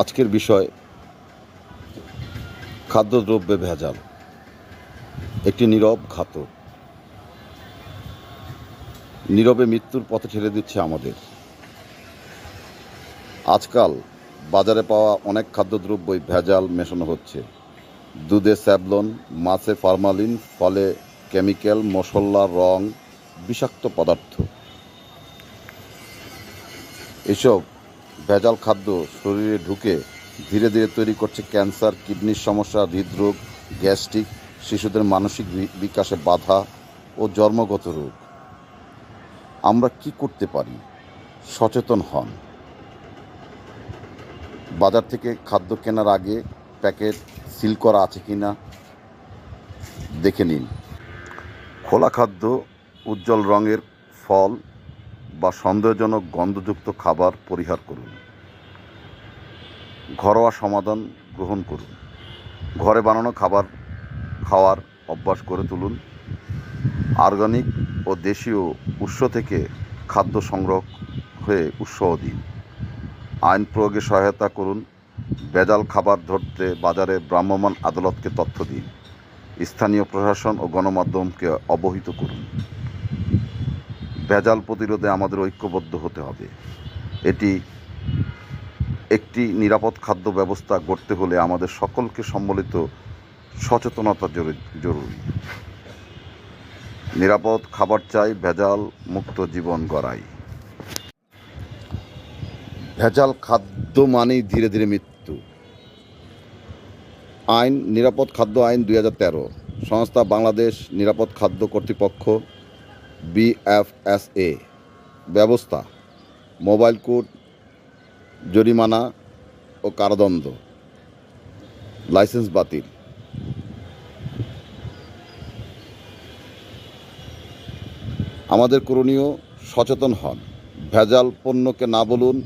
আজকের বিষয়, খাদ্যদ্রব্যে ভেজাল, একটি নীরব ঘাতক নীরবে মৃত্যুর পথে ঠেলে দিচ্ছে আমাদের। আজকাল বাজারে পাওয়া অনেক খাদ্যদ্রব্যই ভেজাল মেশানো হচ্ছে। দুধে স্যাবলন, মাছে ফার্মালিন, ফলে কেমিক্যাল, মশলা, রং, বিষাক্ত পদার্থ। এসব ভেজাল খাদ্য শরীরে ঢুকে ধীরে ধীরে তৈরি করছে ক্যান্সার, কিডনির সমস্যা, হৃদরোগ, গ্যাস্ট্রিক, শিশুদের মানসিক বিকাশে বাধা ও জন্মগত রোগ। আমরা কি করতে পারি? সচেতন হন। বাজার থেকে খাদ্য কেনার আগে প্যাকেট সিল করা আছে কি না দেখে নিন। খোলা খাদ্য, উজ্জ্বল রঙের ফল বা সন্দেহজনক গন্ধযুক্ত খাবার পরিহার করুন। ঘরোয়া সমাধান গ্রহণ করুন। ঘরে বানানো খাবার খাওয়ার অভ্যাস করে তুলুন। অর্গানিক ও দেশীয় উৎস থেকে খাদ্য সংগ্রহ হয়ে উৎসাহ দিন। আইন প্রয়োগে সহায়তা করুন। বেজাল খাবার ধরতে বাজারে ভ্রাম্যমাণ আদালতকে তথ্য দিন। স্থানীয় প্রশাসন ও গণমাধ্যমকে অবহিত করুন। ভেজাল প্রতিরোধে আমাদের ঐক্যবদ্ধ হতে হবে। এটি একটি নিরাপদ খাদ্য ব্যবস্থা গড়তে হলে আমাদের সকলকে সম্মিলিত সচেতনতা জরু- জরুরি। নিরাপদ খাবার চাই, ভেজাল মুক্ত জীবন গড়াই। ভেজাল খাদ্য মানেই ধীরে ধীরে মৃত্যু। আইন, নিরাপদ খাদ্য আইন দুই হাজার তেরো। সংস্থা বাংলাদেশ নিরাপদ খাদ্য কর্তৃপক্ষ বিএফএসএ। ব্যবস্থা, মোবাইল কোড, জরিমানা ও কারাদণ্ড। লাইসেন্স বাতিল। আমাদের করণীয় সচেতন হন। ভেজাল পণ্যকে না বলুন।